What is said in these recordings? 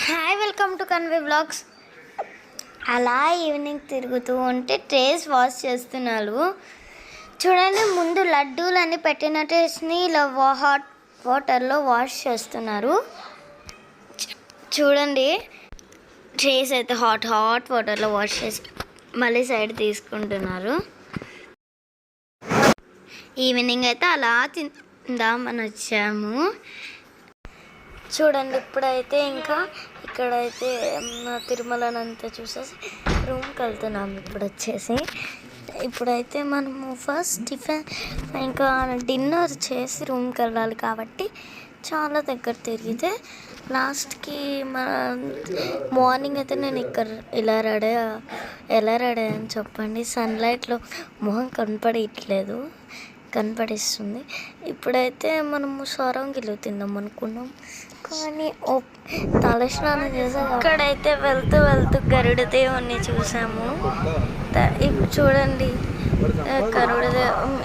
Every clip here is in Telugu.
Hi welcome to Conway blogs అలా ఈవినింగ్ తిరుగుతూ ఉంటే ట్రేస్ వాష్ చేస్తున్నారు. చూడండి ముందు లడ్డూలన్నీ పెట్టిన ట్రేస్ని ఇలా హాట్ వాటర్లో వాష్ చేస్తున్నారు. చూడండి ట్రేస్ అయితే హాట్ హాట్ వాటర్లో వాష్ చేసి మళ్ళీ సైడ్ తీసుకుంటున్నారు. ఈవినింగ్ అయితే అలా తిందామని వచ్చాము. చూడండి ఇప్పుడైతే ఇంకా ఇక్కడైతే తిరుమలనంతా చూసేసి రూమ్కి వెళ్తున్నాం ఇప్పుడు వచ్చేసి. ఇప్పుడైతే మనము ఫస్ట్ టిఫిన్ ఇంకా డిన్నర్ చేసి రూమ్కి వెళ్ళాలి కాబట్టి చాలా దగ్గర తిరిగితే లాస్ట్కి మన మార్నింగ్ అయితే నేను ఇక్కడ ఇలా రెడీ ఎలా రెడీ అని చెప్పండి. సన్లైట్లో మొహం కనపడట్లేదు. కనపడిస్తుంది. ఇప్పుడైతే మనము సొరంగిలు తిందాం అనుకున్నాం. కానీ ఓ తలస్నానం చేసాం. ఇక్కడైతే వెళ్తూ వెళ్తూ గరుడ దేవుణ్ణి చూసాము. ఇప్పుడు చూడండి. గరుడ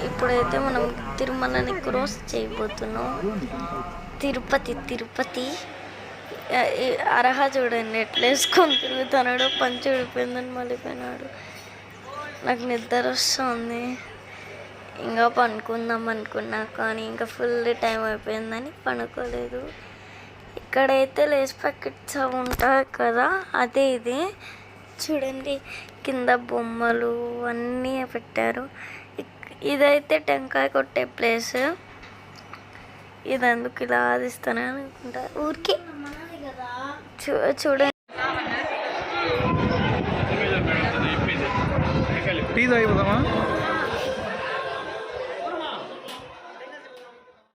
ఇప్పుడైతే మనం తిరుమలని క్రాస్ చేయబోతున్నాం. తిరుపతి తిరుపతి. అర్హ చూడండి ఎట్లా వేసుకొని తిరుగుతున్నాడు పంచి ఊడిపోయిందని మళ్ళీపోయినాడు నాకు నిద్ర వస్తుంది. ఇంకా పనుకుందాం అనుకున్నా కానీ ఇంకా ఫుల్ టైం అయిపోయిందని పనుకోలేదు ఇక్కడైతే లేస్ ప్యాకెట్స్ అవి ఉంటాయి కదా అదే ఇది. చూడండి కింద బొమ్మలు అన్నీ పెట్టారు. ఇక్- ఇదైతే టెంకాయ కొట్టే ప్లేస్ ఇది అందుకు ఇలా ఆదిస్తాను అనుకుంటా. ఊరికి. చూ చూడండి. టీ తాగిపోదామా?